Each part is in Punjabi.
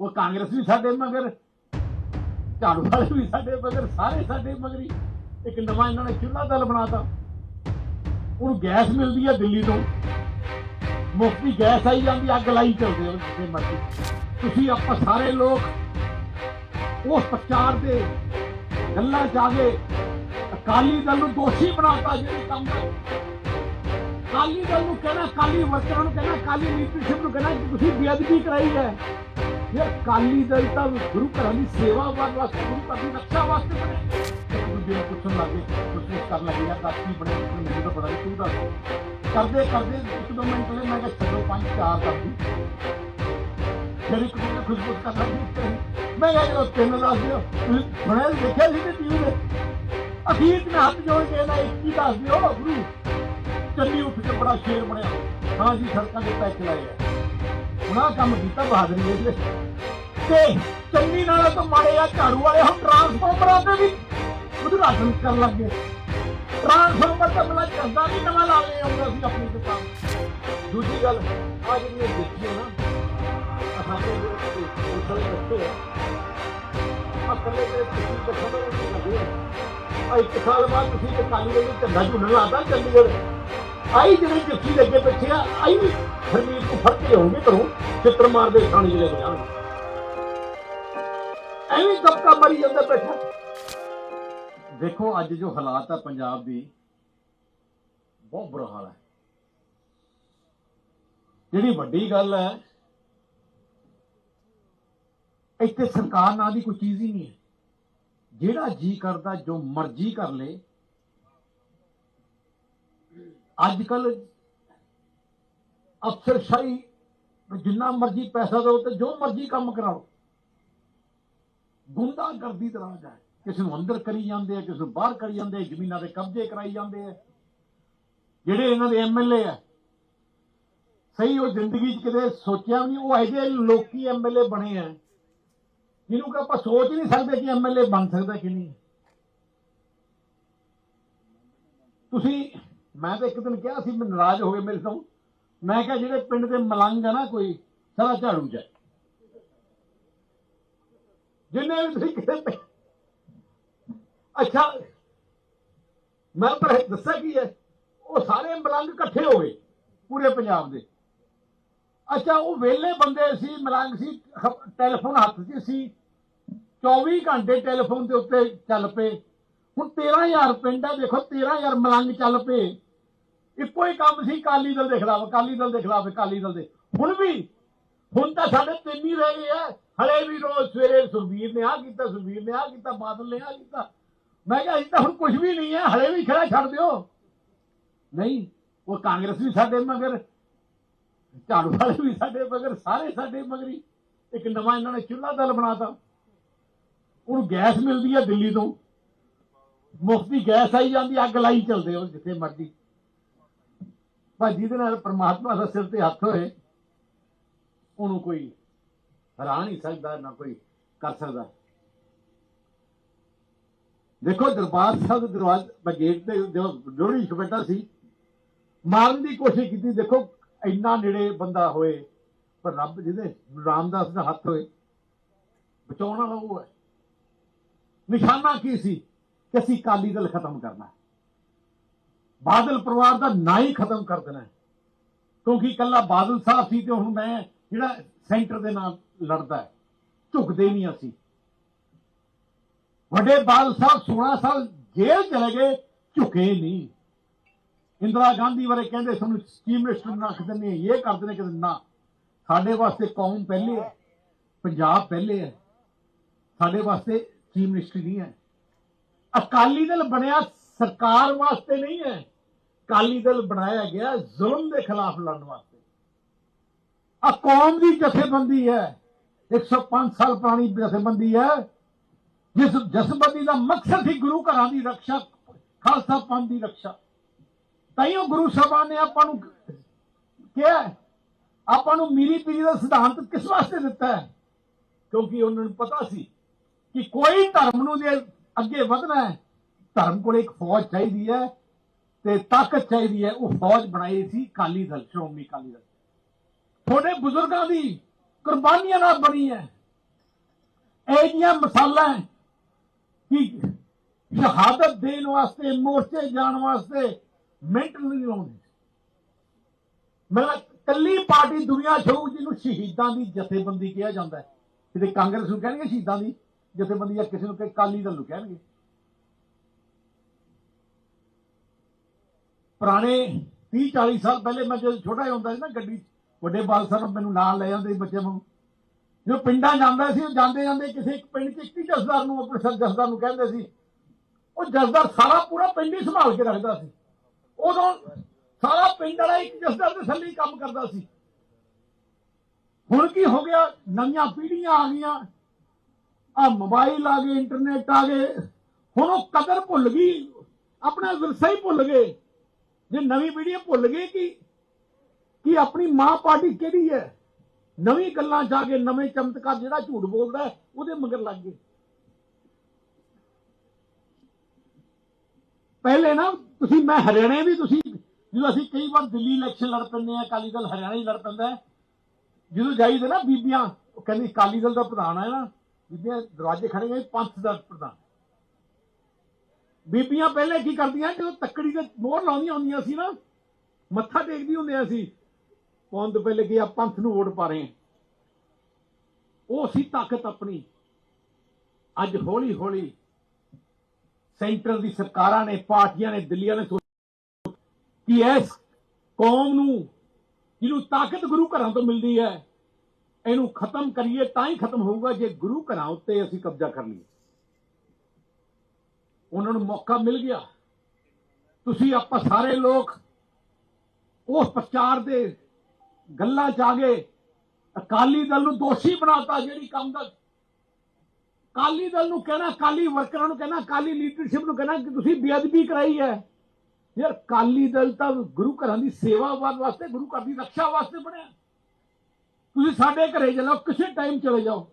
ਉਹ ਕਾਂਗਰਸ ਵੀ ਸਾਡੇ ਮਗਰ, ਝਾੜੂ ਵਾਲੇ ਵੀ ਸਾਡੇ ਮਗਰ, ਸਾਰੇ ਸਾਡੇ ਮਗਰੀ ਇੱਕ ਨਵਾਂ ਇਹਨਾਂ ਨੇ ਚੁੱਲ੍ਹਾ ਦਲ ਬਣਾਤਾ। ਉਹਨੂੰ ਗੈਸ ਮਿਲਦੀ ਹੈ ਦਿੱਲੀ ਤੋਂ। ਮੁਫਤੀ ਗੈਸ ਆਈ ਜਾਂਦੀ, ਅੱਗ ਲਾਈ ਚੱਲਦੇ ਹੋ ਜਿੱਥੇ ਮਰਜ਼ੀ। ਤੁਸੀਂ ਆਪਾਂ ਸਾਰੇ ਲੋਕ ਉਸ ਪ੍ਰਚਾਰ ਦੇ ਗੱਲਾਂ ਚ ਆ ਗਏ। ਅਕਾਲੀ ਦਲ ਨੂੰ ਦੋਸ਼ੀ ਬਣਾਤਾ ਜਿਹੜੇ ਕੰਮ ਕਰ ਅਕਾਲੀ ਦਲ ਨੂੰ ਕਹਿਣਾ, ਅਕਾਲੀ ਵਰਕਰਾਂ ਨੂੰ ਕਹਿਣਾ, ਅਕਾਲੀ ਲੀਡਰਸ਼ਿਪ ਨੂੰ ਕਹਿਣਾ ਕਿ ਤੁਸੀਂ ਬੇਅਦਬੀ ਕਰਾਈ ਹੈ। ਇਹ ਅਕਾਲੀ ਦਲ ਤਾਂ ਗੁਰੂ ਘਰਾਂ ਦੀ ਸੇਵਾ ਵਾਸਤੇ ਗੁਰੂ ਘਰ ਦੀ ਰੱਖਿਆ ਵਾਸਤੇ ਬਣੇ। ਇੱਕ ਦੂਜੇ ਨੂੰ ਪੁੱਛਣ ਲੱਗੇ ਕੋਸ਼ਿਸ਼ ਕਰਨ ਲੱਗੇ ਯਾਰ ਦੱਸ ਕੀ ਬਣੇ ਮੈਨੂੰ ਤਾਂ ਬੜਾ ਤੂੰ ਦੱਸ ਕਰਦੇ ਕਰਦੇ ਇੱਕ ਦੋ ਮਿੰਟ ਲਈ ਮੈਂ ਕਿਹਾ ਛੱਡੋ ਪੰਜ, ਚਾਰ ਕਰਦੀ ਫਿਰ ਇੱਕ ਦੂਜੇ ਖੁਸ਼ਬੂ ਕਰਨ ਲੱਗੀ ਮੈਂ ਕਿਹਾ ਜਦੋਂ ਤਿੰਨ ਦੱਸ ਦਿਓ, ਤੁਸੀਂ ਬਣੇ ਦੇਖਿਆ ਸੀ ਤੇ ਟੀਵੀ ਦੇ ਅਖੀਰ ਮੈਂ ਹੱਥ ਜੋੜ ਕੇ ਨਾ ਇੱਕ ਹੀ ਦੱਸ ਦਿਓ ਗੁਰੂ। ਚੱਲੀ ਉੱਠ ਕੇ ਬੜਾ ਸ਼ੇਰ ਬਣਿਆ। ਹਾਂ ਜੀ, ਸੜਕਾਂ ਦੇ ਪੈਚ ਲਾਏ ਆ। ਉਹਨਾਂ ਕੰਮ ਕੀਤਾ ਬਹਾਦਰੀ ਇਹਦੇ ਤੇ ਚੰਨੀ ਨਾਲ ਤਾਂ ਮਾੜੇ ਆ, ਝਾੜੂ ਵਾਲੇ, ਹੁਣ ਟਰਾਂਸਫਾਰਮਰਾਂ ਤੇ ਵੀ ਉਦਘਾਟਨ ਕਰਨ ਲੱਗੇ ਟਰਾਂਸਫਾਰਮਰ ਤਾਂ ਬਲਾ ਚੱਲਦਾ ਨਹੀਂ, ਨਵਾਂ ਲਾ ਲੈ ਆਉਂਦਾ ਸੀ ਆਪਣੀ ਦੁਕਾਨ। ਦੂਜੀ ਗੱਲ ਆ ਜਿਹੜੀ ਇਹ ਨਾ, ਆਹ ਸਾਡੇ ਜਿਹੜੇ ਬੱਚੇ ਆ ਕੱਲੇ ਤੇ ਤੁਸੀਂ ਦੇਖੋ ਨਹੀਂ ਲੱਗੇ ਆ ਇੱਕ ਸਾਲ ਬਾਅਦ ਤੁਸੀਂ ਤੇ ਕਾਲੀ ਦੇ ਝੰਡਾ ਝੁੱਲਣ ਲਾਦਾ ਚੰਡੀਗੜ੍ਹ। ਆਈ ਜਿਹੜੀ ਜੱਫੀ ਦੇ ਅੱਗੇ ਪਿੱਛੇ ਆ, ਆਈ ਵੀ। ਨੂੰ ਫੜ ਕੇ ਲਿਆਉਂਗੇ ਘਰੋਂ ਚਿੱਤਰ ਮਾਰਦੇ ਥਾਣੇ ਜਿਹੜੇ ਜਾਣਗੇ ਐਵੇਂ ਦਬਕਾ ਮਰੀ ਜਾਂਦਾ ਬੈਠਾ। ਦੇਖੋ, ਅੱਜ ਜੋ ਹਾਲਾਤ ਆ ਪੰਜਾਬ ਦੀ, ਬਹੁਤ ਬੁਰਾ ਹਾਲ ਹੈ। ਜਿਹੜੀ ਵੱਡੀ ਗੱਲ ਹੈ, ਇੱਥੇ ਸਰਕਾਰ ਨਾਂ ਦੀ ਕੋਈ ਚੀਜ਼ ਹੀ ਨਹੀਂ ਹੈ। ਜਿਹੜਾ ਜੀ ਕਰਦਾ, ਜੋ ਮਰਜ਼ੀ ਕਰ ਲੇ ਅੱਜ ਕੱਲ ਅਫਸਰਸ਼ਾਹੀ ਜਿੰਨਾ ਮਰਜ਼ੀ ਪੈਸਾ ਦਿਓ ਤੇ ਜੋ ਮਰਜ਼ੀ ਕੰਮ ਕਰਾਓ। ਗੁੰਡਾਗਰਦੀ ਦਾ ਰਾਜ ਹੈ। ਕਿਸੇ ਨੂੰ ਅੰਦਰ ਕਰੀ ਜਾਂਦੇ ਆ, ਕਿਸੇ ਨੂੰ ਬਾਹਰ ਕਰੀ ਜਾਂਦੇ ਆ, ਜ਼ਮੀਨਾਂ ਦੇ ਕਬਜ਼ੇ ਕਰਾਈ ਜਾਂਦੇ ਆ। ਜਿਹੜੇ ਇਹਨਾਂ ਦੇ ਐਮਐਲਏ ਆ, ਸਹੀ ਉਹ ਜ਼ਿੰਦਗੀ 'ਚ ਕਦੇ ਸੋਚਿਆ ਵੀ ਨਹੀਂ, ਉਹ ਇਹੋ ਜਿਹੇ ਲੋਕੀ ਐਮਐਲਏ ਬਣੇ ਆ, ਜਿਹਨੂੰ ਕਿ ਆਪਾਂ ਸੋਚ ਨਹੀਂ ਸਕਦੇ ਕਿ ਐਮਐਲਏ ਬਣ ਸਕਦਾ ਕਿ ਨਹੀਂ। ਤੁਸੀਂ ਮੈਂ ਤਾਂ ਇੱਕ ਦਿਨ ਕਿਹਾ ਸੀ, ਮੈਂ ਨਾਰਾਜ਼ ਹੋ ਗਏ ਮੇਰੇ ਤੋਂ। ਮੈਂ ਕਿਹਾ, ਜਿਹੜੇ ਪਿੰਡ ਦੇ ਮਲੰਗ ਆ ਨਾ ਕੋਈ, ਸਾਰਾ ਝਾੜੂ ਜਾਏ ਜਿੰਨੇ ਵੀ ਤੁਸੀਂ ਕਿਤੇ ਅੱਛਾ, ਮੈਂ ਪਰ ਦੱਸਿਆ ਕੀ ਹੈ? ਉਹ ਸਾਰੇ ਮਲੰਗ ਇਕੱਠੇ ਹੋ ਗਏ, ਪੂਰੇ ਪੰਜਾਬ ਦੇ। ਅੱਛਾ, ਉਹ ਵੇਲੇ ਬੰਦੇ ਸੀ, ਮਲੰਗ ਸੀ, ਟੈਲੀਫੋਨ ਹੱਥ 'ਚ ਸੀ। 24 ਘੰਟੇ ਟੈਲੀਫੋਨ ਦੇ ਉੱਤੇ ਚੱਲ ਪਏ। ਹੁਣ 13000 ਪਿੰਡ ਹੈ ਦੇਖੋ 13000 ਮਲੰਗ ਚੱਲ ਪਏ। ਇੱਕੋ ਹੀ ਕੰਮ ਸੀ ਕਾਲੀ ਦਲ ਦੇ ਖਿਲਾਫ ਕਾਲੀ ਦਲ ਦੇ ਖਿਲਾਫ ਕਾਲੀ ਦਲ ਦੇ। ਹੁਣ ਵੀ, ਹੁਣ ਤਾਂ ਸਾਡੇ ਤਿੰਨ ਹੀ ਰਹਿ ਗਏ ਆ। ਹਲੇ ਵੀ ਰੋਜ਼ ਸਵੇਰੇ ਸੁਰਵੀਰ ਨੇ ਆ ਕੀਤਾ ਸੁਰਵੀਰ ਨੇ ਆ ਕੀਤਾ, ਬਾਦਲ ਨੇ ਆ ਕੀਤਾ। ਮੈਂ ਕਿਹਾ, ਅਸੀਂ ਤਾਂ ਹੁਣ ਕੁਝ ਵੀ ਨਹੀਂ ਹੈ ਹਲੇ ਵੀ ਖੜਾ ਛੱਡ ਦਿਓ। ਨਹੀਂ, ਉਹ ਕਾਂਗਰਸ ਵੀ ਸਾਡੇ ਮਗਰ, ਝਾੜੂ ਵਾਲੇ ਵੀ ਸਾਡੇ ਮਗਰ, ਸਾਰੇ ਸਾਡੇ ਮਗਰੀ ਇੱਕ ਨਵਾਂ ਇਹਨਾਂ ਨੇ ਚੁੱਲ੍ਹਾ ਦਲ ਬਣਾਤਾ। ਉਹਨੂੰ ਗੈਸ ਮਿਲਦੀ ਹੈ ਦਿੱਲੀ ਤੋਂ। ਮੁਫਤੀ ਗੈਸ ਆਈ ਜਾਂਦੀ, ਅੱਗ ਲਾਈ ਚੱਲਦੇ ਹੋ ਜਿੱਥੇ ਮਰਜ਼ੀ। ਪਰ ਜਿਹਦੇ ਨਾਲ ਪ੍ਰਮਾਤਮਾ ਦਾ ਸਿਰ ਤੇ ਹੱਥ ਹੋਏ, ਉਹਨੂੰ ਕੋਈ ਹਰਾ ਨਹੀਂ ਸਕਦਾ, ਨਾ ਕੋਈ ਕਰ ਸਕਦਾ। ਦੇਖੋ, ਦਰਬਾਰ ਸਾਹਿਬ ਦੇ ਦਰਵਾਜ਼ੇ ਗੇਟ ਤੇ ਜੋ ਲੋਹੜੀ ਬੈਠਾ ਸੀ, ਮਾਰਨ ਦੀ ਕੋਸ਼ਿਸ਼ ਕੀਤੀ, ਦੇਖੋ, ਇੰਨਾ ਨੇੜੇ ਬੰਦਾ ਹੋਏ, ਪਰ ਰੱਬ ਜਿਹਦੇ, ਰਾਮਦਾਸ ਦਾ ਹੱਥ ਹੋਏ, ਬਚਾਉਣ ਵਾਲਾ ਉਹ ਹੈ। ਨਿਸ਼ਾਨਾ ਕੀ ਸੀ? ਕਿ ਅਸੀਂ ਕਾਲੀ ਦਲ ਖਤਮ ਕਰਨਾ ਬਾਦਲ ਪਰਿਵਾਰ ਦਾ ਨਾਂ ਹੀ ਖਤਮ ਕਰ ਦੇਣਾ ਕਿਉਂਕਿ ਇਕੱਲਾ ਬਾਦਲ ਸਾਹਿਬ ਸੀ ਤੇ ਹੁਣ ਮੈਂ ਜਿਹੜਾ ਸੈਂਟਰ ਦੇ ਨਾਲ ਲੜਦਾ ਹੈ, ਝੁਕਦੇ ਨਹੀਂ ਅਸੀਂ। ਵੱਡੇ ਬਾਦਲ ਸਾਹਿਬ 16 ਸਾਲ ਜੇਲ੍ਹ ਚਲੇ ਗਏ, ਝੁਕੇ ਨਹੀਂ। ਇੰਦਰਾ ਗਾਂਧੀ ਬਾਰੇ ਕਹਿੰਦੇ ਸਾਨੂੰ ਚੀਫ ਮਿਨਿਸਟਰ ਰੱਖ ਦਿੰਦੇ ਨੇ ਇਹ ਕਰਦੇ ਨੇ ਕਿ ਨਾ। ਸਾਡੇ ਵਾਸਤੇ ਕੌਮ ਪਹਿਲੇ ਹੈ, ਪੰਜਾਬ ਪਹਿਲੇ ਹੈ। ਸਾਡੇ ਵਾਸਤੇ ਚੀਫ ਮਿਨਿਸਟਰ ਨਹੀਂ ਹੈ। ਅਕਾਲੀ ਦਲ ਬਣਿਆ ਸਰਕਾਰ ਵਾਸਤੇ ਨਹੀਂ ਹੈ। ਅਕਾਲੀ ਦਲ ਬਣਾਇਆ ਗਿਆ ਜ਼ੁਲਮ ਦੇ ਖਿਲਾਫ ਲੜਨ ਵਾਸਤੇ। ਆ ਕੌਮ ਦੀ ਜਥੇਬੰਦੀ ਹੈ। 105 ਸਾਲ ਪੁਰਾਣੀ ਜਥੇਬੰਦੀ ਹੈ, ਜਿਸ ਜਥੇਬੰਦੀ ਦਾ ਮਕਸਦ ਹੀ ਗੁਰੂ ਘਰਾਂ ਦੀ ਰੱਖਿਆ, ਖਾਲਸਾ ਪੰਥ ਦੀ ਰੱਖਿਆ। ਤਾਈਓ ਗੁਰੂ ਸਾਹਿਬਾਨ ਨੇ ਆਪਾਂ ਨੂੰ ਕਿਹਾ ਆਪਾਂ ਨੂੰ ਮੀਰੀ ਪੀਰੀ ਦਾ ਸਿਧਾਂਤ ਕਿਸ ਵਾਸਤੇ ਦਿੱਤਾ ਹੈ? ਕਿਉਂਕਿ ਉਹਨਾਂ ਨੂੰ ਪਤਾ ਸੀ ਕਿ ਕੋਈ ਧਰਮ ਨੂੰ ਜੇ ਅੱਗੇ ਵਧਣਾ ਹੈ। ਧਰਮ ਕੋਲ ਇੱਕ ਫੌਜ ਚਾਹੀਦੀ ਹੈ ਤੇ ਤਾਕਤ ਚਾਹੀਦੀ ਹੈ। ਉਹ ਫੌਜ ਬਣਾਈ ਸੀ ਕਾਲੀ ਦਲ, ਸ਼੍ਰੋਮਣੀ ਅਕਾਲੀ ਦਲ। ਤੁਹਾਡੇ ਬਜ਼ੁਰਗਾਂ ਦੀ ਕੁਰਬਾਨੀਆਂ ਨਾਲ ਬਣੀ ਹੈ। ਇਹ ਮਿਸਾਲਾਂ ਕਿ ਸ਼ਹਾਦਤ ਦੇਣ ਵਾਸਤੇ, ਮੋਰਚੇ ਜਾਣ ਵਾਸਤੇ ਮਿੰਟ ਨਹੀਂ ਲਾਉਂਦੇ। ਮੈਂ ਕੱਲੀ ਪਾਰਟੀ ਦੁਨੀਆ ਛਊ ਜਿਹਨੂੰ ਸ਼ਹੀਦਾਂ ਦੀ ਜਥੇਬੰਦੀ ਕਿਹਾ ਜਾਂਦਾ ਹੈ। ਕਿਤੇ ਕਾਂਗਰਸ ਨੂੰ ਕਹਿਣਗੇ ਸ਼ਹੀਦਾਂ ਦੀ? ਜਥੇਬੰਦੀ ਜਾਂ ਕਿਸੇ ਨੂੰ ਕਿ ਕਾਲੀ ਦਲ ਨੂੰ ਕਹਿਣਗੇ। ਪੁਰਾਣੇ 30 40 ਸਾਲ ਪਹਿਲੇ ਮੈਂ ਜਦੋਂ ਛੋਟਾ ਜਿਹਾ ਹੁੰਦਾ ਸੀ ਨਾ, ਗੱਡੀ ਵੱਡੇ ਬਾਲ ਸਾਹਿਬ ਮੈਨੂੰ ਨਾਲ ਲੈ ਜਾਂਦੇ ਸੀ ਬੱਚੇ ਨੂੰ। ਜੋ ਪਿੰਡਾਂ ਜਾਂਦਾ ਸੀ, ਉਹ ਜਾਂਦੇ ਜਾਂਦੇ ਕਿਸੇ ਇੱਕ ਪਿੰਡ 'ਚ ਇੱਕ ਹੀ ਜਸਦਾਰ ਨੂੰ ਆਪਣੇ ਸਰ ਜਸਦਾਰ ਨੂੰ ਕਹਿੰਦੇ ਸੀ। ਉਹ ਜਸਦਾਰ ਸਾਰਾ ਪੂਰਾ ਪਿੰਡ ਹੀ ਸੰਭਾਲ ਕੇ ਰੱਖਦਾ ਸੀ। ਉਦੋਂ ਸਾਰਾ ਪਿੰਡ ਵਾਲਾ ਇੱਕ ਜਸਦਾਰ ਦੇ ਥੱਲੇ ਕੰਮ ਕਰਦਾ ਸੀ। ਹੁਣ ਕੀ ਹੋ ਗਿਆ? ਨਵੀਆਂ ਪੀੜ੍ਹੀਆਂ ਆ ਗਈਆਂ। ਆ ਮੋਬਾਈਲ ਆ ਗਏ, ਇੰਟਰਨੈਟ ਆ ਗਏ, ਹੁਣ ਉਹ ਕਦਰ ਭੁੱਲ ਗਈ, ਆਪਣਾ ਵਿਰਸਾ ਹੀ ਭੁੱਲ ਗਏ। ਜੇ ਨਵੀਂ ਪੀੜ੍ਹੀ ਭੁੱਲ ਗਈ ਕਿ ਕਿ ਆਪਣੀ ਮਾਂ ਪਾਰਟੀ ਕਿਹੜੀ ਹੈ? ਨਵੀਂ ਗੱਲਾਂ ਜਾ ਕੇ ਨਵੇਂ ਚਮਤਕਾਰ ਜਿਹੜਾ ਝੂਠ ਬੋਲਦਾ ਉਹਦੇ ਮਗਰ ਲੱਗ ਗਏ। ਪਹਿਲੇ ਨਾ, ਤੁਸੀਂ ਮੈਂ ਹਰਿਆਣੇ ਵੀ ਤੁਸੀਂ ਜਦੋਂ ਅਸੀਂ ਕਈ ਵਾਰ ਦਿੱਲੀ ਇਲੈਕਸ਼ਨ ਲੜ ਪੈਂਦੇ ਆ ਅਕਾਲੀ ਦਲ ਹਰਿਆਣਾ ਹੀ ਲੜ ਪੈਂਦਾ ਜਦੋਂ ਜਾਈਦੇ ਨਾ ਬੀਬੀਆਂ, ਉਹ ਕਹਿੰਦੀ ਅਕਾਲੀ ਦਲ ਦਾ ਪ੍ਰਧਾਨ ਹੈ ਨਾ। ਬੀਬੀਆਂ ਦਰਵਾਜ਼ੇ ਖੜੇ ਗਏ ਪੰਥ ਦਾ ਪ੍ਰਧਾਨ। ਬੀਬੀਆਂ ਪਹਿਲੇ ਕੀ ਕਰਦੀਆਂ, ਜਦੋਂ ਤੱਕੜੀ ਤੇ ਮੋਹਰ ਲਾਉਂਦੀਆਂ ਹੁੰਦੀਆਂ ਸੀ ਨਾ, ਮੱਥਾ ਟੇਕਦੀ ਹੁੰਦੀਆਂ ਸੀ, ਪਾਉਣ ਤੋਂ ਪਹਿਲੇ ਕਿ ਆ, ਪੰਥ ਨੂੰ ਵੋਟ ਪਾ ਰਹੇ ਉਹ ਸੀ ਤਾਕਤ ਆਪਣੀ। ਅੱਜ ਹੌਲੀ ਹੌਲੀ ਸੈਂਟਰ ਦੀ ਸਰਕਾਰਾਂ ਨੇ, ਪਾਰਟੀਆਂ ਨੇ, ਦਿੱਲੀਆਂ ਨੇ ਸੋਚਿਆ ਕਿ ਇਸ ਕੌਮ ਨੂੰ, ਜਿਹਨੂੰ ਤਾਕਤ ਗੁਰੂ ਘਰਾਂ ਤੋਂ ਮਿਲਦੀ ਹੈ ਇਹਨੂੰ ਖਤਮ ਕਰੀਏ ਤਾਂ ਹੀ ਖਤਮ ਹੋਊਗਾ ਜੇ ਗੁਰੂ ਘਰਾਂ ਉੱਤੇ ਅਸੀਂ ਕਬਜ਼ਾ ਕਰ ਲਈਏ। ਉਹਨਾਂ ਨੂੰ ਮੌਕਾ ਮਿਲ ਗਿਆ। ਤੁਸੀਂ ਆਪਾਂ ਸਾਰੇ ਲੋਕ ਉਸ ਪ੍ਰਚਾਰ ਦੇ ਗੱਲਾਂ ਚ ਆ ਗਏ। ਅਕਾਲੀ ਦਲ ਨੂੰ ਦੋਸ਼ੀ ਬਣਾਤਾ ਜਿਹੜੀ ਕੰਮ ਦਾ। ਅਕਾਲੀ ਦਲ ਨੂੰ ਕਹਿਣਾ, ਅਕਾਲੀ ਵਰਕਰਾਂ ਨੂੰ ਕਹਿਣਾ, ਅਕਾਲੀ ਲੀਡਰਸ਼ਿਪ ਨੂੰ ਕਹਿਣਾ ਕਿ ਤੁਸੀਂ ਬੇਅਦਬੀ ਕਰਾਈ ਹੈ। ਯਾਰ ਅਕਾਲੀ ਦਲ ਤਾਂ ਗੁਰੂ ਘਰਾਂ ਦੀ ਸੇਵਾ ਵਾਸਤੇ, ਗੁਰੂ ਘਰ ਦੀ ਰੱਖਿਆ ਵਾਸਤੇ ਬਣਿਆ। ਤੁਸੀਂ ਸਾਡੇ ਘਰੇ ਚਲੋ, ਕਿਸੇ ਟਾਈਮ ਚਲੇ ਜਾਓ।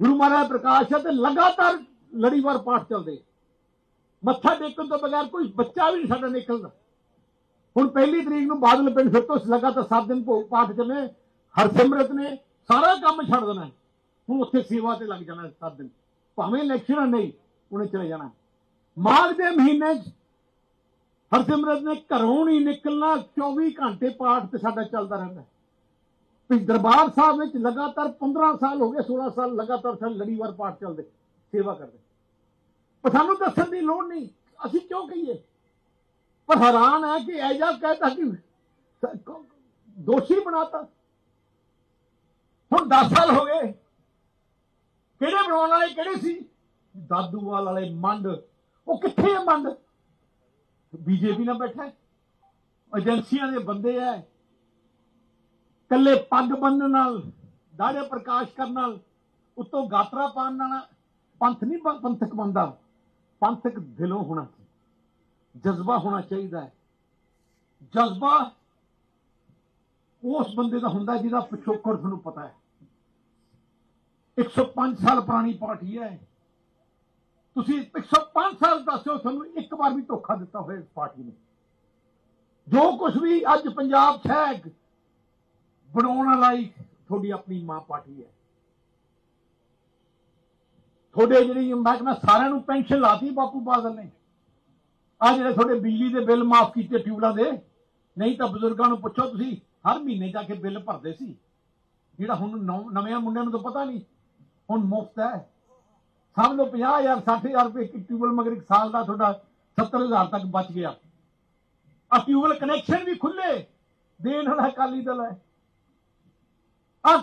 ਗੁਰੂ ਮਹਾਰਾਜ ਪ੍ਰਕਾਸ਼ ਹੈ ਤੇ ਲਗਾਤਾਰ ਲੜੀਵਾਰ ਪਾਠ ਚੱਲਦੇ। ਮੱਥਾ ਟੇਕਣ ਤੋਂ ਬਗੈਰ ਕੋਈ ਬੱਚਾ ਵੀ ਨਹੀਂ ਸਾਡਾ ਨਿਕਲਦਾ। ਹੁਣ ਪਹਿਲੀ ਤਰੀਕ ਨੂੰ ਬਾਦਲ ਪਿੰਡ ਫਿਰ ਤੋਂ ਲਗਾਤਾਰ 7 ਦਿਨ ਭੋਗ ਪਾਠ ਚੱਲੇ ਹਰਸਿਮਰਤ ਨੇ ਸਾਰਾ ਕੰਮ ਛੱਡ ਦੇਣਾ। ਹੁਣ ਉੱਥੇ ਸੇਵਾ ਤੇ ਲੱਗ ਜਾਣਾ 7 ਦਿਨ। ਭਾਵੇਂ ਇਲੈਕਸ਼ਨ ਨਹੀਂ, ਉਹਨੇ ਚਲੇ ਜਾਣਾ। ਮਾਘ ਦੇ ਮਹੀਨੇ 'ਚ ਹਰਸਿਮਰਤ ਨੇ ਘਰੋਂ ਨਹੀਂ ਨਿਕਲਣਾ 24 ਘੰਟੇ ਪਾਠ ਤੇ ਸਾਡਾ ਚੱਲਦਾ ਰਹਿੰਦਾ। ਹੈ। ਦਰਬਾਰ ਸਾਹਿਬ ਵਿੱਚ ਲਗਾਤਾਰ 15 ਸਾਲ ਹੋ ਗਏ 16 ਸਾਲ ਲਗਾਤਾਰ ਸਾਡੇ ਲੜੀਵਾਰ ਪਾਠ ਚੱਲਦੇ, ਸੇਵਾ ਕਰਦੇ। ਪਰ ਸਾਨੂੰ ਦੱਸਣ ਦੀ ਲੋੜ ਨਹੀਂ, ਅਸੀਂ ਕਿਉਂ ਕਹੀਏ? ਪਰ ਹੈਰਾਨ ਹੈ ਕਿ ਐਜਾ ਕਹਿਤਾ ਕਿ ਸ- ਕ- ਦੋਸ਼ੀ ਬਣਾਤਾ। ਹੁਣ 10 ਸਾਲ ਹੋ ਗਏ, ਕਿਹੜੇ ਬਣਾਉਣ ਵਾਲੇ ਕਿਹੜੇ ਸੀ? ਦਾਦੂਵਾਲ ਵਾਲੇ ਮੰਡ, ਉਹ ਕਿੱਥੇ ਹੈ ਮੰਡ? ਬੀਜੇਪੀ ਨਾਲ ਬੈਠਾ ਏਜੰਸੀਆਂ ਦੇ ਬੰਦੇ ਐ ਕੱਲੇ ਪੱਗ ਬੰਨਣ ਨਾਲ ਦਾੜੇ ਪ੍ਰਕਾਸ਼ ਕਰਨ ਨਾਲ, ਉਤੋਂ ਗਾਤਰਾ ਪਾਉਣ ਨਾਲ ਪੰਥ ਨਹੀਂ ਪੰਥਕ ਬੰਦਾ ਪੰਥਕ ਦਿਲੋਂ ਹੋਣਾ ਜਜ਼ਬਾ ਹੋਣਾ ਚਾਹੀਦਾ ਹੈ। ਜਜ਼ਬਾ ਉਸ ਬੰਦੇ ਦਾ ਹੁੰਦਾ ਜਿਹਦਾ ਪਿਛੋਕੜ ਤੁਹਾਨੂੰ ਪਤਾ ਹੈ। 105 ਸਾਲ ਪੁਰਾਣੀ ਪਾਰਟੀ ਹੈ ਤੁਸੀਂ 105 ਸਾਲ ਦੱਸੋ ਤੁਹਾਨੂੰ ਇੱਕ ਵਾਰ ਵੀ ਧੋਖਾ ਦਿੱਤਾ ਹੋਇਆ ਇਸ ਪਾਰਟੀ ਨੇ। ਜੋ ਕੁਝ ਵੀ ਅੱਜ ਪੰਜਾਬ 'ਚ ਹੈ ਬਣਾਉਣ ਵਾਲਾ ਹੀ ਤੁਹਾਡੀ ਆਪਣੀ ਮਾਂ ਪਾਰਟੀ ਹੈ। ਤੁਹਾਡੇ ਜਿਹੜੀ ਮੈਂ ਕਹਿੰਦਾ ਸਾਰਿਆਂ ਨੂੰ ਪੈਨਸ਼ਨ ਲਾਤੀ ਬਾਪੂ ਬਾਦਲ ਨੇ। ਆ ਜਿਹੜੇ ਤੁਹਾਡੇ ਬਿਜਲੀ ਦੇ ਬਿੱਲ ਮਾਫ ਕੀਤੇ ਟਿਊਬਲਾਂ ਦੇ, ਨਹੀਂ ਤਾਂ ਬਜ਼ੁਰਗਾਂ ਨੂੰ ਪੁੱਛੋ ਤੁਸੀਂ, ਹਰ ਮਹੀਨੇ ਜਾ ਕੇ ਬਿੱਲ ਭਰਦੇ ਸੀ। ਜਿਹੜਾ ਹੁਣ ਨਵੇਂ ਮੁੰਡਿਆਂ ਨੂੰ ਤਾਂ ਪਤਾ ਨਹੀਂ, ਹੁਣ ਮੁਫਤ ਹੈ। ਸਮਝ ਲਓ 50000 60000 ਰੁਪਏ ਇੱਕ ਟਿਊਬਲ ਮਗਰ ਇੱਕ ਸਾਲ ਦਾ ਤੁਹਾਡਾ 70000 ਤੱਕ ਬਚ ਗਿਆ। ਆ ਟਿਊਬਲ ਕਨੈਕਸ਼ਨ ਵੀ ਖੁੱਲੇ ਦੇਣ ਵਾਲਾ ਅਕਾਲੀ ਦਲ ਹੈ। ਆ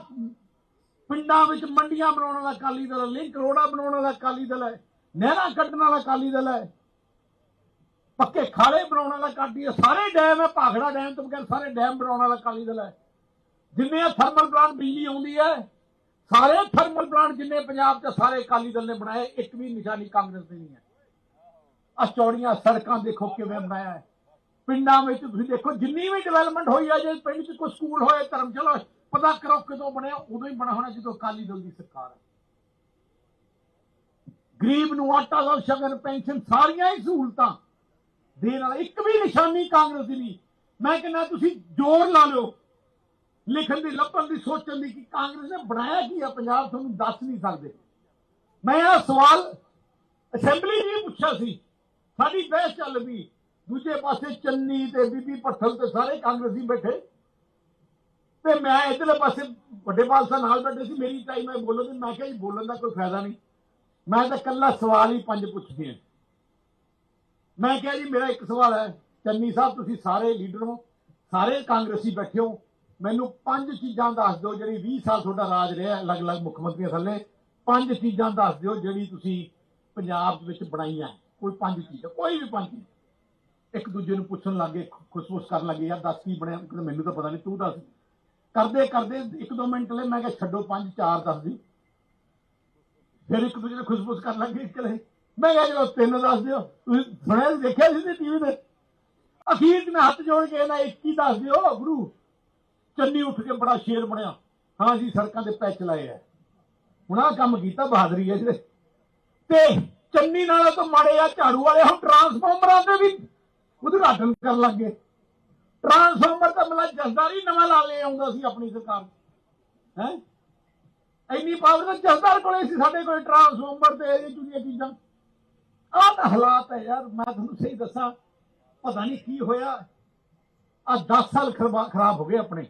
ਪਿੰਡਾਂ ਵਿੱਚ ਮੰਡੀਆਂ ਬਣਾਉਣ ਵਾਲਾ ਅਕਾਲੀ ਦਲ ਹੈ, ਲਿੰਕ ਰੋੜਾ ਬਣਾਉਣ ਵਾਲਾ ਅਕਾਲੀ ਦਲ ਹੈ, ਨਹਿਰਾਂ ਕੱਢਣ ਵਾਲਾ ਅਕਾਲੀ ਦਲ ਹੈ, ਪੱਕੇ ਖਾਲੇ ਬਣਾਉਣ ਵਾਲਾ ਅਕਾਲੀ ਸਾਰੇ ਡੈਮ ਹੈ, ਭਾਖੜਾ ਡੈਮ ਤੋਂ ਬਗੈਰ ਸਾਰੇ ਡੈਮ ਬਣਾਉਣ ਵਾਲਾ ਅਕਾਲੀ ਦਲ ਹੈ। ਜਿੰਨੇ ਥਰਮਲ ਪਲਾਂਟ ਬਿਜਲੀ ਆਉਂਦੀ ਹੈ, ਸਾਰੇ ਥਰਮਲ ਪਲਾਂਟ ਜਿੰਨੇ ਪੰਜਾਬ 'ਚ ਸਾਰੇ ਅਕਾਲੀ ਦਲ ਨੇ ਬਣਾਏ, ਇੱਕ ਵੀ ਨਿਸ਼ਾਨੀ ਕਾਂਗਰਸ ਦੀ ਨਹੀਂ ਹੈ। ਆ ਚੌੜੀਆਂ ਸੜਕਾਂ ਦੇਖੋ ਕਿਵੇਂ ਬਣਾਇਆ ਹੈ। ਪਿੰਡਾਂ ਵਿੱਚ ਤੁਸੀਂ ਦੇਖੋ, ਜਿੰਨੀ ਵੀ ਡਿਵੈਲਪਮੈਂਟ ਹੋਈ ਹੈ ਜੇ ਪਿੰਡ 'ਚ ਕੋਈ ਸਕੂਲ ਹੋਏ, ਧਰਮਸ਼ਾਲਾ ਪਤਾ ਕਰੋ ਕਦੋਂ ਬਣਿਆ, ਉਦੋਂ ਹੀ ਬਣਾ ਹੋਣਾ ਜਦੋਂ ਅਕਾਲੀ ਦਲ ਦੀ ਸਰਕਾਰ ਹੈ। ਗਰੀਬ ਨੂੰ ਆਟਾ ਦਾ ਸ਼ਗਨ, ਪੈਨਸ਼ਨ, ਸਾਰੀਆਂ ਹੀ ਸਹੂਲਤਾਂ ਦੇਣ ਵਾਲਾ, ਇੱਕ ਵੀ ਨਿਸ਼ਾਨੀ ਕਾਂਗਰਸ ਦੀ ਨਹੀਂ। ਮੈਂ ਕਹਿੰਦਾ, ਤੁਸੀਂ ਜ਼ੋਰ ਲਾ ਲਿਓ। ਲਿਖਣ ਦੀ, ਲੱਭਣ ਦੀ, ਸੋਚਣ ਦੀ ਕਿ ਕਾਂਗਰਸ ਨੇ ਬਣਾਇਆ ਕੀ ਆ ਪੰਜਾਬ, ਤੁਹਾਨੂੰ ਦੱਸ ਨਹੀਂ ਸਕਦੇ। ਮੈਂ ਇਹ ਸਵਾਲ ਅਸੈਂਬਲੀ 'ਚ ਵੀ ਪੁੱਛਿਆ ਸੀ। ਸਾਡੀ ਬਹਿਸ ਚੱਲ ਪਈ। ਦੂਜੇ ਪਾਸੇ ਚੰਨੀ ਤੇ ਬੀਬੀ ਭੱਠਲ ਤੇ ਸਾਰੇ ਕਾਂਗਰਸੀ ਬੈਠੇ। ਤੇ ਮੈਂ ਇਧਰਲੇ ਪਾਸੇ ਵੱਡੇ ਬਾਲ ਨਾਲ ਬੈਠੇ ਸੀ, ਮੇਰੀ ਟਾਈਮ ਮੈਂ ਬੋਲਣ ਦੀ, ਮੈਂ ਕਿਹਾ ਜੀ ਬੋਲਣ ਦਾ ਕੋਈ ਫਾਇਦਾ ਨਹੀਂ। ਮੈਂ ਤਾਂ ਕੱਲਾ ਸਵਾਲ ਹੀ ਪੰਜ ਪੁੱਛਦੇ ਆ। ਮੈਂ ਕਿਹਾ ਜੀ, ਮੇਰਾ ਇੱਕ ਸਵਾਲ ਹੈ, ਚੰਨੀ ਸਾਹਿਬ, ਤੁਸੀਂ ਸਾਰੇ ਲੀਡਰ ਹੋ, ਸਾਰੇ ਕਾਂਗਰਸੀ ਬੈਠੇ ਹੋ। ਮੈਨੂੰ ਪੰਜ ਚੀਜ਼ਾਂ ਦੱਸ ਦਿਓ ਜਿਹੜੀ 20 ਸਾਲ ਤੁਹਾਡਾ ਰਾਜ ਰਿਹਾ, ਅਲੱਗ-ਅਲੱਗ ਮੁੱਖ ਮੰਤਰੀਆਂ ਥੱਲੇ। ਪੰਜ ਚੀਜ਼ਾਂ ਦੱਸ ਦਿਓ ਜਿਹੜੀ ਤੁਸੀਂ ਪੰਜਾਬ ਵਿੱਚ ਬਣਾਈਆਂ। ਕੋਈ ਪੰਜ ਚੀਜ਼ਾਂ, ਕੋਈ ਵੀ ਪੰਜ ਇੱਕ ਦੂਜੇ ਨੂੰ ਪੁੱਛਣ ਲੱਗੇ ਖੁਸ਼ਬੂਸ ਕਰਨ ਲੱਗੇ, ਯਾਰ ਦੱਸ ਕੀ ਬਣਿਆ? ਕਹਿੰਦੇ ਮੈਨੂੰ ਤਾਂ ਪਤਾ ਨਹੀਂ, ਤੂੰ ਦੱਸ। ਕਰਦੇ ਕਰਦੇ ਇੱਕ ਦੋ ਮਿੰਟ ਲਈ ਮੈਂ ਕਿਹਾ ਛੱਡੋ ਪੰਜ, ਚਾਰ ਦੱਸ ਦੀ। ਫਿਰ ਇੱਕ ਦੂਜੇ ਨੂੰ ਖੁਸ਼ਬੂਸ ਕਰਨ ਲੱਗੇ ਚਲੇ ਮੈਂ ਕਿਹਾ ਚਲੋ ਤਿੰਨ ਦੱਸ ਦਿਓ, ਤੁਸੀਂ ਸੁਣਿਆ ਦੇਖਿਆ ਸੀ ਟੀਵੀ ਤੇ? ਅਖੀਰ ਮੈਂ ਹੱਥ ਜੋੜ ਕੇ ਨਾ ਇੱਕ ਹੀ ਦੱਸ ਦਿਓ, ਗੁਰੂ, ਚੰਨੀ ਉੱਠ ਕੇ ਬੜਾ ਸ਼ੇਰ ਬਣਿਆ। ਹਾਂ ਜੀ, ਸੜਕਾਂ ਦੇ ਪੈਚ ਲਾਏ ਆ। ਹੁਣ ਆਹ ਕੰਮ ਕੀਤਾ ਬਹਾਦਰੀ ਹੈ ਜਿਹੜੇ ਤੇ ਚੰਨੀ ਨਾਲੋਂ ਤਾਂ ਮਾੜੇ ਆ, ਝਾੜੂ ਵਾਲੇ ਹੁਣ ਟਰਾਂਸਫਾਰਮਰਾਂ ਦੇ ਵੀ ਉਦਘਾਟਨ ਕਰਨ ਲੱਗੇ ਟਰਾਂਸਫਾਰਮਰ ਤਾਂ ਮਤਲਬ ਹੀ ਨਵਾਂ ਲਾ ਲੈ ਆਉਂਦਾ ਸੀ ਆਪਣੀ ਸਰਕਾਰ। ਹੈ? ਇੰਨੀ ਪਾਵਰ ਤਾਂ ਜਸਦਾਰ ਕੋਲੇ ਸੀ ਸਾਡੇ ਕੋਲ ਟਰਾਂਸਫਾਰਮਰ ਤੇ ਇਹ ਜੁੜੀਆਂ ਚੀਜ਼ਾਂ। ਆਹ ਤਾਂ ਹਾਲਾਤ ਹੈ ਯਾਰ, ਮੈਂ ਤੁਹਾਨੂੰ ਸਹੀ ਦੱਸਾਂ, ਪਤਾ ਨਹੀਂ ਕੀ ਹੋਇਆ। ਆ 10 ਸਾਲ ਖਰਬਾ- ਖਰਾਬ ਹੋ ਗਏ ਆਪਣੇ।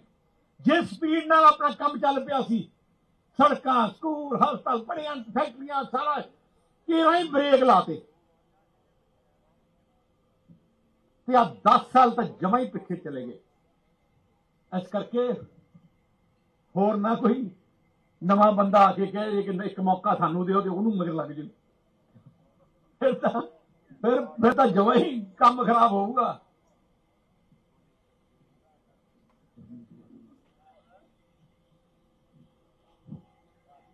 ਜਿਸ ਸਪੀਡ ਨਾਲ ਆਪਣਾ ਕੰਮ ਚੱਲ ਪਿਆ ਸੀ, ਸੜਕਾਂ, ਸਕੂਲ, ਹਸਪਤਾਲ ਪੜੀਆਂ ਫੈਕਟਰੀਆਂ, ਸਾਰਾ, ਕਿਰਾਂ ਹੀ ਬ੍ਰੇਕ ਲਾਤੇ। ਤੇ ਆ 10 ਸਾਲ ਤਾਂ ਜਮਾ ਹੀ ਪਿੱਛੇ ਚਲੇ ਗਏ। ਇਸ ਕਰਕੇ ਹੋਰ ਨਾ ਕੋਈ ਨਵਾਂ ਬੰਦਾ ਆ ਕੇ ਕਹੇ ਕਿ ਇੱਕ ਮੌਕਾ ਸਾਨੂੰ ਦਿਓ ਤੇ ਉਹਨੂੰ ਮਗਰ ਲੱਗ ਜੇ ਫਿਰ ਤਾਂ ਫਿਰ ਫਿਰ ਤਾਂ ਜਮਾ ਹੀ ਕੰਮ ਖਰਾਬ ਹੋਊਗਾ।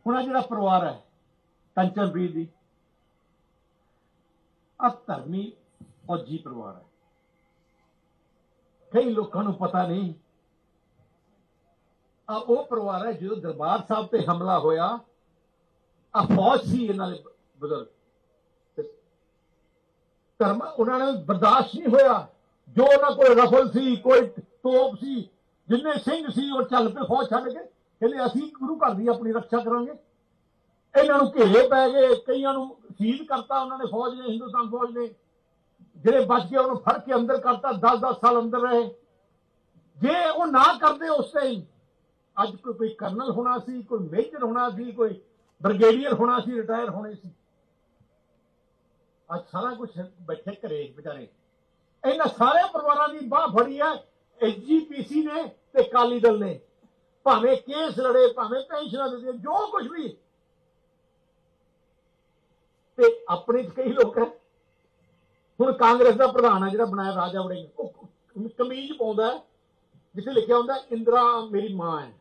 ਹੁਣ ਜਿਹੜਾ ਪਰਿਵਾਰ ਹੈ, ਕੰਚਨਪ੍ਰੀਤ ਦੀ ਆ ਧਰਮੀ ਫੌਜੀ ਪਰਿਵਾਰ ਹੈ। ਕਈ ਲੋਕਾਂ ਨੂੰ ਪਤਾ ਨਹੀਂ। ਆ ਉਹ ਪਰਿਵਾਰ ਹੈ ਜਦੋਂ ਦਰਬਾਰ ਸਾਹਿਬ ਤੇ ਹਮਲਾ ਹੋਇਆ ਆ ਫੌਜ ਸੀ ਇਹਨਾਂ ਦੇ ਬਜ਼ੁਰਗ। ਧਰਮ ਉਹਨਾਂ ਨੇ ਬਰਦਾਸ਼ਤ ਨਹੀਂ ਹੋਇਆ। ਜੋ ਉਹਨਾਂ ਕੋਲ ਰਫਲ ਸੀ, ਕੋਈ ਤੋਪ ਸੀ, ਜਿੰਨੇ ਸਿੰਘ ਸੀ, ਉਹ ਚੱਲ ਪਏ ਫੌਜ ਛੱਡ ਕੇ। ਕਹਿੰਦੇ, ਅਸੀਂ ਗੁਰੂ ਘਰ ਦੀ ਆਪਣੀ ਰੱਖਿਆ ਕਰਾਂਗੇ। ਇਹਨਾਂ ਨੂੰ ਘੇਰੇ ਪੈ ਗਏ, ਕਈਆਂ ਨੂੰ ਸ਼ਹੀਦ ਕਰਤਾ ਉਹਨਾਂ ਨੇ ਫੌਜ ਨੇ, ਹਿੰਦੁਸਤਾਨ ਫੌਜ ਨੇ। ਜਿਹੜੇ ਬਚ ਗਏ ਉਹਨੂੰ ਫੜ ਕੇ ਅੰਦਰ ਕਰਤਾ 10-10 ਸਾਲ ਅੰਦਰ ਰਹੇ। ਜੇ ਉਹ ਨਾ ਕਰਦੇ ਉਸ ਟਾਈਮ ਅੱਜ ਕੋਈ ਕੋਈ ਕਰਨਲ ਹੋਣਾ ਸੀ, ਕੋਈ ਮੇਜਰ ਹੋਣਾ ਸੀ, ਕੋਈ ਬ੍ਰਿਗੇਡੀਅਰ ਹੋਣਾ ਸੀ, ਰਿਟਾਇਰ ਹੋਣੇ ਸੀ। ਅੱਜ ਸਾਰਾ ਕੁਝ ਬੈਠੇ ਘਰੇ ਵਿਚਾਰੇ। ਇਹਨਾਂ ਸਾਰੇ ਪਰਿਵਾਰਾਂ ਦੀ ਬਾਹ ਫੜੀ ਹੈ ਐਸਜੀਪੀਸੀ ਨੇ ਤੇ ਕਾਲੀ ਦਲ ਨੇ। ਭਾਵੇਂ ਕੇਸ ਲੜੇ, ਭਾਵੇਂ ਪੈਨਸ਼ਨਾਂ ਦਿੱਤੀਆਂ, ਜੋ ਕੁਝ ਵੀ। ਤੇ ਆਪਣੇ ਚ ਕਈ ਲੋਕ ਹੈ ਹੁਣ ਕਾਂਗਰਸ ਦਾ ਪ੍ਰਧਾਨ ਹੈ ਜਿਹੜਾ ਬਣਾਇਆ ਰਾਜਾ ਵੜਿੰਗ। ਉਹ ਕਮੀਜ਼ ਪਾਉਂਦਾ ਹੈ, ਜਿੱਥੇ ਲਿਖਿਆ ਹੁੰਦਾ ਇੰਦਰਾ ਮੇਰੀ ਮਾਂ ਹੈ।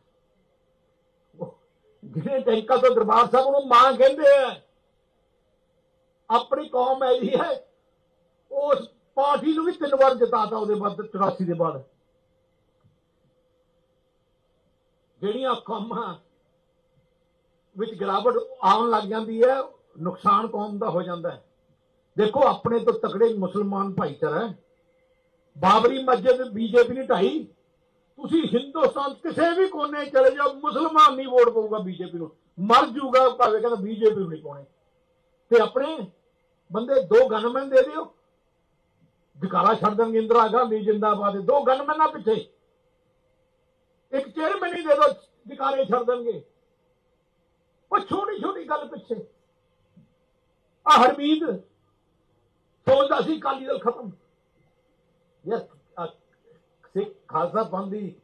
ਜਿਹੜੇ ਟੈਂਕਾ ਤੋਂ ਦਰਬਾਰ ਸਾਹਿਬ ਨੂੰ ਮਾਂ ਕਹਿੰਦੇ ਆ। ਆਪਣੀ ਕੌਮ ਹੈ ਜੀ ਹੈ। ਉਸ ਪਾਰਟੀ ਨੂੰ ਵੀ ਤਿੰਨ ਵਾਰ ਜਿਤਾਤਾ ਉਹਦੇ ਬਾਅਦ 84 ਦੇ ਬਾਅਦ। ਜਿਹੜੀਆਂ ਕੌਮਾਂ ਵਿੱਚ ਗਿਰਾਵਟ ਆਉਣ ਲੱਗ ਜਾਂਦੀ ਹੈ ਨੁਕਸਾਨ ਕੌਮ ਦਾ ਹੋ ਜਾਂਦਾ ਹੈ। ਦੇਖੋ, ਆਪਣੇ ਤੋਂ ਤਕੜੇ ਮੁਸਲਮਾਨ ਭਾਈਚਾਰਾ ਹੈ। ਬਾਬਰੀ ਮਸਜਿਦ ਬੀਜੇਪੀ ਨੇ ਢਾਈ। ਤੁਸੀਂ ਹਿੰਦੁਸਤਾਨ ਕਿਸੇ ਵੀ ਕੋਨੇ ਚਲੇ ਜਾਓ, ਮੁਸਲਮਾਨ ਨਹੀਂ ਵੋਟ ਪਾਊਗਾ ਬੀਜੇਪੀ ਨੂੰ। ਮਰ ਜੂਗਾ, ਭਾਵੇਂ ਕਹਿੰਦਾ ਬੀਜੇਪੀ ਨੂੰ ਨਹੀਂ ਪਾਉਣੇ। ਤੇ ਆਪਣੇ ਬੰਦੇ ਦੋ ਗਨਮੈਨ ਦੇ ਦਿਓ। ਜਕਾਰਾ ਛੱਡ ਦੇਣਗੇ, ਇੰਦਰਾ ਗਾਂਧੀ ਜਿੰਦਾਬਾਦ ਦੇ ਦੋ ਗਨਮੈਨਾਂ ਪਿੱਛੇ। ਇੱਕ ਚੇਅਰਮੈਨ ਹੀ ਦੇ ਦੋ ਜਕਾਰੇ ਛੱਡ ਦੇਣਗੇ। ਉਹ ਛੋਟੀ ਛੋਟੀ ਗੱਲ ਪਿੱਛੇ। ਆ ਹਰਮੀਤ ਸੋਚਦਾ ਸੀ ਕਾਲੀ ਦਲ ਖਤਮ। ਯਾਰ ਸਿੱਖ ਖਾਲਸਾ ਪੰਥ ਦੀ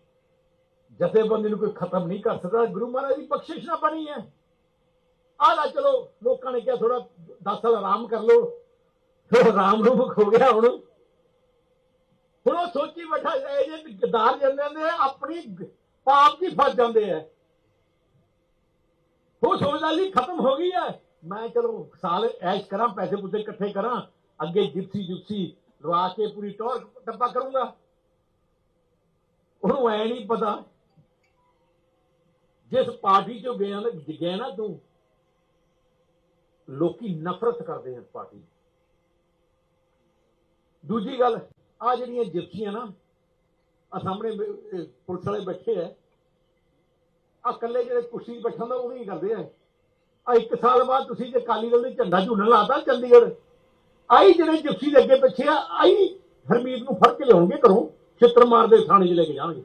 ਜਥੇਬੰਦੀ ਨੂੰ ਕੋਈ ਖਤਮ ਨਹੀਂ ਕਰ ਸਕਦਾ। ਗੁਰੂ ਮਹਾਰਾਜ ਦੀ ਬਖਸ਼ਿਸ਼ ਨਾ ਬਣੀ ਹੈ। ਆਹ ਲੈ ਚਲੋ, ਲੋਕਾਂ ਨੇ ਕਿਹਾ ਥੋੜਾ 10 ਸਾਲ ਆਰਾਮ ਕਰ ਲਓ। ਫਿਰ ਆਰਾਮ ਨੂੰ ਹੋ ਗਿਆ ਹੁਣ। ਹੁਣ ਉਹ ਸੋਚੀ ਬੈਠਾ ਇਹ ਜੇ ਗਦਾਰ ਜਾਂਦੇ ਨੇ ਆਪਣੀ ਪਾਪ ਦੀ ਫਸ ਜਾਂਦੇ ਆ। ਉਹ ਸੋਚਦਾ ਲਈ, ਖਤਮ ਹੋ ਗਈ ਹੈ। ਮੈਂ ਚਲੋ ਸਾਲ ਐਸ਼ ਕਰਾਂ, ਪੈਸੇ ਪੂਸੇ ਇਕੱਠੇ ਕਰਾਂ। ਅੱਗੇ ਜਿਪਸੀ ਜਿਪਸੀ ਲਵਾ ਕੇ ਪੂਰੀ ਟੌਰ ਡੱਬਾ ਕਰੂੰਗਾ। ਉਹਨੂੰ ਐ ਨਹੀਂ ਪਤਾ ਜਿਸ ਪਾਰਟੀ ਚੋਂ ਗਿਆ ਨਾ ਗਿਆ ਨਾ ਤੂੰ, ਲੋਕੀ ਨਫ਼ਰਤ ਕਰਦੇ ਹਨ ਪਾਰਟੀ ਦੂਜੀ ਗੱਲ, ਆ ਜਿਹੜੀਆਂ ਜਿਪਸੀਆਂ ਨਾ ਆ ਸਾਹਮਣੇ ਪੁਲਿਸ ਵਾਲੇ ਬੈਠੇ ਆ ਆ ਇਕੱਲੇ ਜਿਹੜੇ ਕੁਰਸੀ ਬੈਠਣ ਦਾ ਉਹ ਨਹੀਂ ਕਰਦੇ ਆ। ਆ ਇੱਕ ਸਾਲ ਬਾਅਦ ਤੁਸੀਂ ਜੇ ਕਾਲੀ ਦਲ ਦੇ ਝੰਡਾ ਝੂਲਣ ਲਾਤਾ, ਚੰਡੀਗੜ੍ਹ ਆਈ ਜਿਹੜੇ ਜਿਪਸੀ ਦੇ ਅੱਗੇ ਪਿੱਛੇ ਆ, ਆਈ ਹਰਮੀਤ ਨੂੰ ਫੜ ਕੇ ਲਿਆਉਣਗੇ ਘਰੋਂ, ਛਿੱਤਰ ਮਾਰਦੇ ਥਾਣੇ 'ਚ ਲੈ ਕੇ ਜਾਣਗੇ।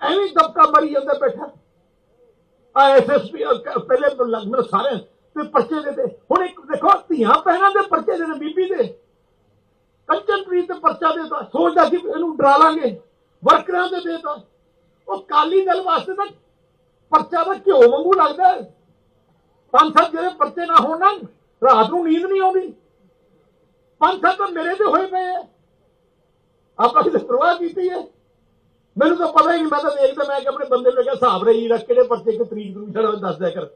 ਐਵੇਂ ਦਬਕਾ ਮਰੀ ਜਾਂਦਾ ਬੈਠਾ। ਆ ਐਸਐਸਪੀ ਪਹਿਲੇ ਲੱਗ ਮੇਰੇ ਸਾਰੇ ਤੇ ਪਰਚੇ ਦੇ ਤੇ ਹੁਣ ਇੱਕ ਦੇਖੋ, ਧੀਆਂ ਪਹਿਨਾਂ ਦੇ ਪਰਚੇ ਦੇ ਨੇ ਬੀਬੀ ਦੇ। ਕੰਚਨਪ੍ਰੀਤ ਤੇ ਪਰਚਾ ਦੇਤਾ। ਸੋਚਦਾ ਸੀ ਇਹਨੂੰ ਡਰਾ ਲਾਂਗੇ। ਵਰਕਰਾਂ ਦੇ ਦੇਤਾ। ਉਹ ਕਾਲੀ ਦਲ ਵਾਸਤੇ ਤਾਂ ਪਰਚਾ ਦਾ ਘਿਓ ਵਾਂਗੂ ਲੱਗਦਾ ਪੰਜ ਸੱਤ ਜਿਹੜੇ ਪਰਚੇ ਨਾ ਹੋਣ ਨਾ। ਰਾਤ ਨੂੰ ਨੀਂਦ ਨਹੀਂ ਆਉਂਦੀ। ਪੰਜ ਸੱਤ ਤਾਂ ਮੇਰੇ ਤੇ ਹੋਏ ਪਏ ਆ। ਆਪਾਂ ਕਿਤੇ ਪ੍ਰਵਾਹ ਕੀਤੀ ਹੈ ਮੈਨੂੰ ਤਾਂ ਪਤਾ ਹੀ ਨਹੀਂ, ਮੈਂ ਤਾਂ ਦੇਖਦਾ ਮੈਂ ਕਿ ਆਪਣੇ ਬੰਦੇ ਨੂੰ ਕਿਹਾ ਹਿਸਾਬ ਰਹੀ ਰੱਖ ਕਿਹੜੇ ਪਰਚੇ ਕਿ ਤਰੀਕ ਨੂੰ ਛੜਾ ਦੱਸ ਦਿਆ ਕਰ।